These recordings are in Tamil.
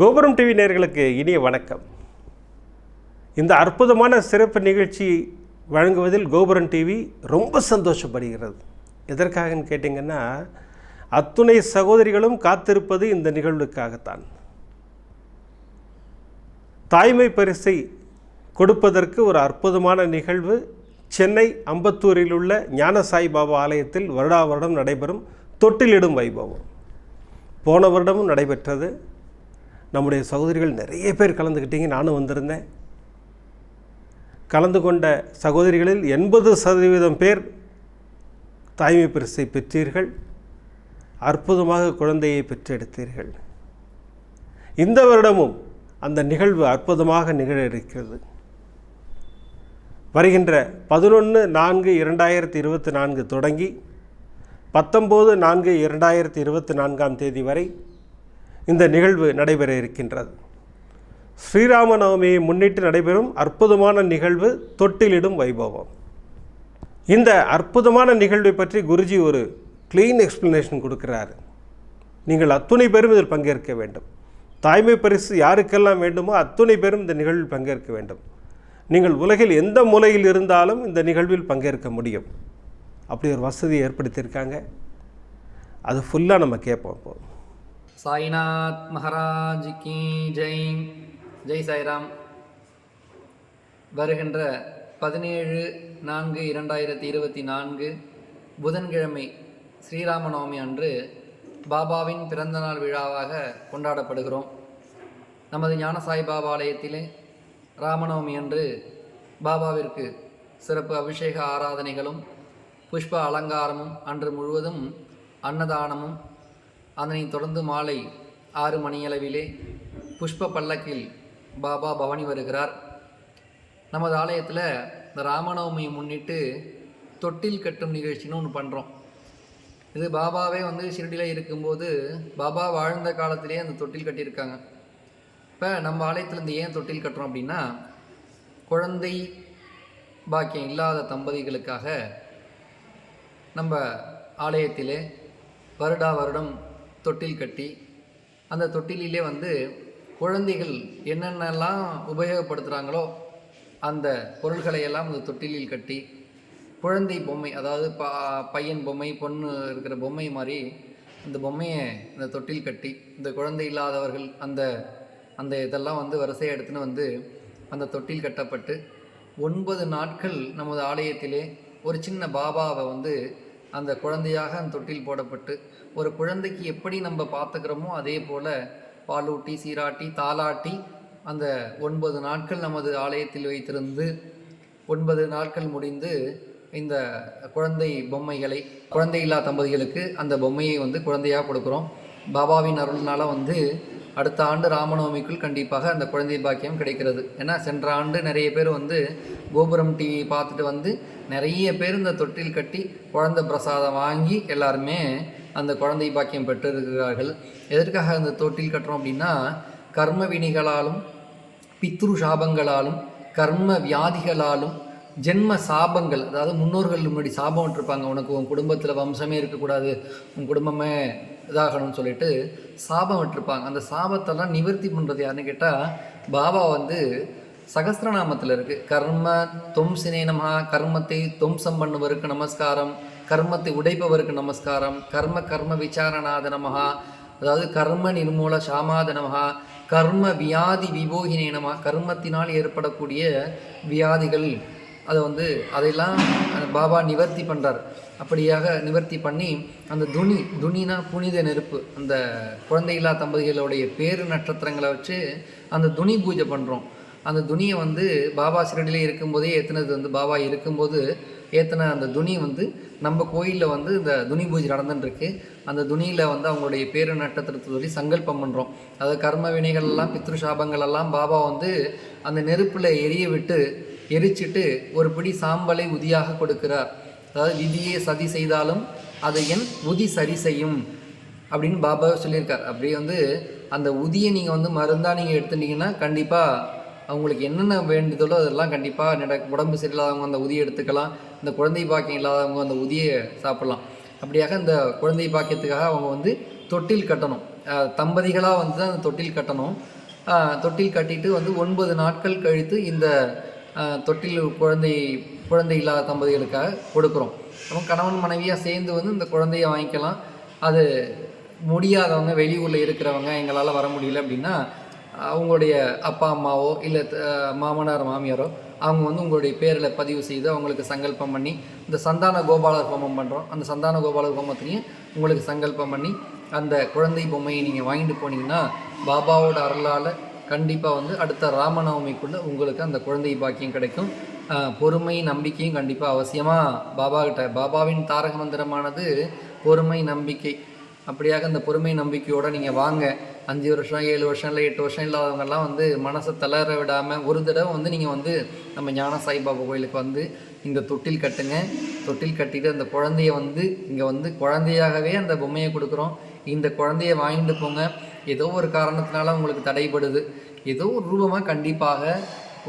கோபுரம் டிவி நேர்களுக்கு இனிய வணக்கம். இந்த அற்புதமான சிறப்பு நிகழ்ச்சி வழங்குவதில் கோபுரம் டிவி ரொம்ப சந்தோஷப்படுகிறது. எதற்காகன்னு கேட்டிங்கன்னா அத்துணை சகோதரிகளும் காத்திருப்பது இந்த நிகழ்வுக்காகத்தான். தாய்மை பரிசை கொடுப்பதற்கு ஒரு அற்புதமான நிகழ்வு. சென்னை அம்பத்தூரில் உள்ள ஞான சாய்பாபா ஆலயத்தில் வருடா வருடம் நடைபெறும் தொட்டிலிடும் வைபவம். போன வருடமும் நடைபெற்றது. நம்முடைய சகோதரிகள் நிறைய பேர் கலந்துக்கிட்டீங்க நானும் வந்திருந்தேன். கலந்து கொண்ட சகோதரிகளில் எண்பது சதவீதம் பேர் தாய்மை பரிசை பெற்றீர்கள். அற்புதமாக குழந்தையை பெற்றெடுத்தீர்கள். இந்த வருடமும் அந்த நிகழ்வு அற்புதமாக நிகழ இருக்கிறது வருகின்ற பதினொன்று நான்கு இரண்டாயிரத்தி இருபத்தி நான்கு தொடங்கி பத்தொம்போது நான்கு இரண்டாயிரத்தி இருபத்தி நான்காம் தேதி வரை இந்த நிகழ்வு நடைபெற இருக்கின்றது. ஸ்ரீராம நவமியை முன்னிட்டு நடைபெறும் அற்புதமான நிகழ்வு தொட்டிலிடும் வைபவம். இந்த அற்புதமான நிகழ்வை பற்றி குருஜி ஒரு க்ளீன் எக்ஸ்ப்ளனேஷன் கொடுக்கிறாரு. நீங்கள் அத்துணை பேரும் இதில் பங்கேற்க வேண்டும். தாய்மை பரிசு யாருக்கெல்லாம் வேண்டுமோ அத்துணை பேரும் இந்த நிகழ்வில் பங்கேற்க வேண்டும். நீங்கள் உலகில் எந்த மூலையில் இருந்தாலும் இந்த நிகழ்வில் பங்கேற்க முடியும். அப்படி ஒரு வசதியை ஏற்படுத்தியிருக்காங்க. அது ஃபுல்லாக நம்ம கேட்போம் இப்போ. சாய்நாத் மகாராஜ் கி ஜெய் ஜெய் சாய்ராம் வருகின்ற பதினேழு நான்கு இரண்டாயிரத்தி இருபத்தி நான்கு புதன்கிழமை ஸ்ரீராமநவமி அன்று பாபாவின் பிறந்தநாள் விழாவாக கொண்டாடப்படுகிறோம். நமது ஞான சாய்பாபா ஆலயத்திலே ராமநவமி அன்று பாபாவிற்கு சிறப்பு அபிஷேக ஆராதனைகளும் புஷ்ப அலங்காரமும் அன்று முழுவதும் அன்னதானமும் அதனைத் தொடர்ந்து மாலை ஆறு மணியளவிலே புஷ்ப பல்லக்கில் பாபா பவானி வருகிறார். நமது ஆலயத்தில் இந்த ராமநவமியை முன்னிட்டு தொட்டில் கட்டும் நிகழ்ச்சின்னு ஒன்று பண்ணுறோம் இது பாபாவே வந்து ஷிரடியில் இருக்கும்போது பாபா வாழ்ந்த காலத்திலேயே அந்த தொட்டில் கட்டியிருக்காங்க. இப்போ நம்ம ஆலயத்துலேருந்து ஏன் தொட்டில் கட்டுறோம் அப்படின்னா குழந்தை பாக்கியம் இல்லாத தம்பதிகளுக்காக நம்ம ஆலயத்திலே வருடா வருடம் தொட்டில் கட்டி அந்த தொட்டிலிலே வந்து குழந்தைகள் என்னென்னலாம் உபயோகப்படுத்துகிறாங்களோ அந்த பொருள்களை எல்லாம் அந்த தொட்டிலில் கட்டி குழந்தை பொம்மை அதாவது பா பையன் பொம்மை பொண்ணு இருக்கிற பொம்மை மாதிரி அந்த பொம்மையை அந்த தொட்டில் கட்டி இந்த குழந்தை இல்லாதவர்கள் அந்த அந்த இதெல்லாம் வந்து வரிசையை எடுத்துன்னு வந்து அந்த தொட்டில் கட்டப்பட்டு ஒன்பது நாட்கள் நமது ஆலயத்திலே ஒரு சின்ன பாபாவை வந்து அந்த குழந்தையாக அந்த தொட்டில் போடப்பட்டு ஒரு குழந்தைக்கு எப்படி நம்ம பார்த்துக்கிறோமோ அதே போல் பாலூட்டி சீராட்டி தாலாட்டி அந்த ஒன்பது நாட்கள் நமது ஆலயத்தில் வைத்திருந்து ஒன்பது நாட்கள் முடிந்து இந்த குழந்தை பொம்மைகளை குழந்தை இல்லா தம்பதிகளுக்கு அந்த பொம்மையை வந்து குழந்தையாக கொடுக்குறோம். பாபாவின் அருள்னால் வந்து அடுத்த ஆண்டு ராமநவமிக்குள் கண்டிப்பாக அந்த குழந்தை பாக்கியம் கிடைக்கிறது. ஏன்னா சென்ற ஆண்டு நிறைய பேர் வந்து கோபுரம் டிவி பார்த்துட்டு வந்து நிறைய பேர் இந்த தொட்டில் கட்டி குழந்தை பிரசாதம் வாங்கி எல்லாருமே அந்த குழந்தை பாக்கியம் பெற்றிருக்கிறார்கள். எதற்காக அந்த தொட்டில் கட்டுறோம் அப்படின்னா கர்ம வினிகளாலும் பித்ரு சாபங்களாலும் கர்ம வியாதிகளாலும் ஜென்ம சாபங்கள் அதாவது முன்னோர்கள் முன்னாடி சாபம் விட்டுருப்பாங்க. உனக்கு உன் குடும்பத்தில் வம்சமே இருக்கக்கூடாது உன் குடும்பமே இதாகணும்னு சொல்லிட்டு சாபம் விட்டுருப்பாங்க. அந்த சாபத்தெல்லாம் நிவர்த்தி பண்ணுறது யாருன்னு கேட்டால் பாபா வந்து சகசிரநாமத்தில் இருக்குது கர்ம தொம்சினே நமஹா கர்மத்தை தொம்சம் பண்ணுவருக்கு நமஸ்காரம் கர்மத்தை உடைப்பவருக்கு நமஸ்காரம் கர்ம கர்ம விசாரணாத அதாவது கர்ம நிர்மூல சாமாத கர்ம வியாதி விபோகினே கர்மத்தினால் ஏற்படக்கூடிய வியாதிகள். அதை வந்து அதையெல்லாம் பாபா நிவர்த்தி பண்ணுறார் அப்படியாக நிவர்த்தி பண்ணி அந்த துணி துணினா புனித நெருப்பு. அந்த குழந்தையில்லா தம்பதிகளுடைய பேரு நட்சத்திரங்களை வச்சு அந்த துணி பூஜை பண்ணுறோம் அந்த துணியை வந்து பாபா சிறடியில் இருக்கும்போதே ஏற்றுனது வந்து பாபா இருக்கும்போது ஏற்றின அந்த துணி வந்து நம்ம கோயிலில் வந்து இந்த துணி பூஜை நடந்துட்டுருக்கு. அந்த துணியில் வந்து அவங்களுடைய பேரு நட்சத்திரத்தை சொல்லி சங்கல்பம் பண்ணுறோம் அதாவது கர்ம வினைகள் எல்லாம் பித்ரு சாபங்களெல்லாம் பாபா வந்து அந்த நெருப்பில் எரிய விட்டு எரிச்சிட்டு ஒரு பிடி சாம்பலை உதியாக கொடுக்கிறார். அதாவது விதியே சதி செய்தாலும் அதை என் உதி சரி செய்யும் அப்படின்னு பாபா சொல்லியிருக்கார். அப்படியே வந்து அந்த உதியை நீங்கள் வந்து மருந்தாக நீங்கள் எடுத்துட்டீங்கன்னா கண்டிப்பாக அவங்களுக்கு என்னென்ன வேண்டுதலோ அதெல்லாம் கண்டிப்பாக நட உடம்பு சரியில்லாதவங்க அந்த உதியை எடுத்துக்கலாம். இந்த குழந்தை பாக்கியம் இல்லாதவங்க அந்த உதியை சாப்பிட்லாம். அப்படியாக இந்த குழந்தை பாக்கியத்துக்காக அவங்க வந்து தொட்டில் கட்டணும். தம்பதிகளாக வந்து தான் அந்த தொட்டில் கட்டணும். தொட்டில் கட்டிட்டு வந்து ஒன்பது நாட்கள் கழித்து இந்த தொட்டில் குழந்தை குழந்தை இல்லாத தம்பதிகளுக்காக கொடுக்குறோம். அப்போ கணவன் மனைவியாக சேர்ந்து வந்து இந்த குழந்தைய வாங்கிக்கலாம். அது முடியாதவங்க வெளியூரில் இருக்கிறவங்க எங்களால் வர முடியல அப்படின்னா அவங்களுடைய அப்பா அம்மாவோ இல்லை மாமனார் மாமியாரோ அவங்க வந்து உங்களுடைய பேரில் பதிவு செய்து அவங்களுக்கு சங்கல்பம் பண்ணி இந்த சந்தான கோபாலர் ஹோமம் பண்ணுறோம் அந்த சந்தான கோபாலர் ஹோமத்திலையும் உங்களுக்கு சங்கல்பம் பண்ணி அந்த குழந்தை பொம்மையை நீங்கள் வாங்கிட்டு போனீங்கன்னா பாபாவோட அருளால் கண்டிப்பாக வந்து அடுத்த ராமநவமிக்குள்ளே உங்களுக்கு அந்த குழந்தை பாக்கியம் கிடைக்கும். பொறுமை நம்பிக்கையும் கண்டிப்பாக அவசியமாக பாபா கிட்ட பாபாவின் தாரக மந்திரமானது பொறுமை நம்பிக்கை. அப்படியாக அந்த பொறுமை நம்பிக்கையோடு நீங்கள் வாங்க. அஞ்சு வருஷம் ஏழு வருஷம் இல்லை எட்டு வருஷம் இல்லாதவங்கெல்லாம் வந்து மனசை தளர விடாமல் ஒரு தடவை வந்து நீங்கள் வந்து நம்ம ஞான சாய்பாபா கோயிலுக்கு வந்து இந்த தொட்டில் கட்டுங்க. தொட்டில் கட்டிட்டு அந்த குழந்தைய வந்து இங்கே வந்து குழந்தையாகவே அந்த பொம்மையை கொடுக்குறோம். இந்த குழந்தைய வாங்கிட்டு போங்க. ஏதோ ஒரு காரணத்தினால உங்களுக்கு தடைபடுது. ஏதோ ஒரு ரூபமாக கண்டிப்பாக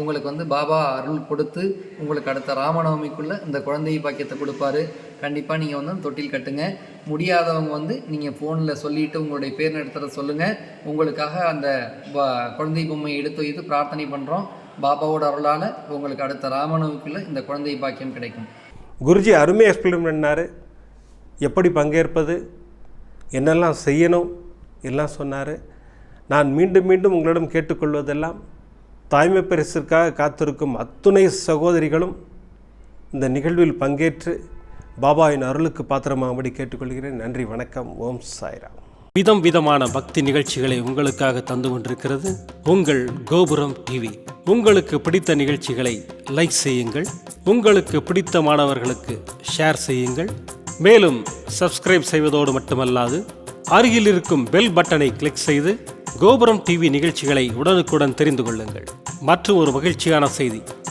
உங்களுக்கு வந்து பாபா அருள் கொடுத்து உங்களுக்கு அடுத்த ராமநவமிக்குள்ளே இந்த குழந்தை பாக்கியத்தை கொடுப்பாரு. கண்டிப்பாக நீங்கள் வந்து தொட்டில் கட்டுங்க. முடியாதவங்க வந்து நீங்கள் ஃபோனில் சொல்லிவிட்டு உங்களுடைய பேர் நடத்துகிற சொல்லுங்கள் உங்களுக்காக அந்த ப- குழந்தை பொம்மையை எடுத்து வைத்து பிரார்த்தனை பண்ணுறோம் பாபாவோட அருளால் உங்களுக்கு அடுத்த ராமநவமிக்குள்ளே இந்த குழந்தை பாக்கியம் கிடைக்கும். குருஜி அருமை எக்ஸ்பிளைன் பண்ணார். எப்படி பங்கேற்பது என்னெல்லாம் செய்யணும் எல்லாம் சொன்னார். நான் மீண்டும் மீண்டும் உங்களிடம் கேட்டுக்கொள்வதெல்லாம் தாய்மை பரிசிற்காக காத்திருக்கும் அத்துணை சகோதரிகளும் இந்த நிகழ்வில் பங்கேற்று பாபாவின் அருளுக்கு பாத்திரமாகும்படி கேட்டுக்கொள்கிறேன். நன்றி வணக்கம். ஓம் சாய்ராம். விதம் விதமான பக்தி நிகழ்ச்சிகளை உங்களுக்காக தந்து கொண்டிருக்கிறது உங்கள் கோபுரம் டிவி. உங்களுக்கு பிடித்த நிகழ்ச்சிகளை லைக் செய்யுங்கள். உங்களுக்கு பிடித்த மாணவர்களுக்கு ஷேர் செய்யுங்கள். மேலும் சப்ஸ்கிரைப் செய்வதோடு மட்டுமல்லாது அருகில் இருக்கும் பெல் பட்டனை கிளிக் செய்து கோபுரம் டிவி நிகழ்ச்சிகளை உடனுக்குடன் தெரிந்து கொள்ளுங்கள். மற்றும் ஒரு மகிழ்ச்சியான செய்தி.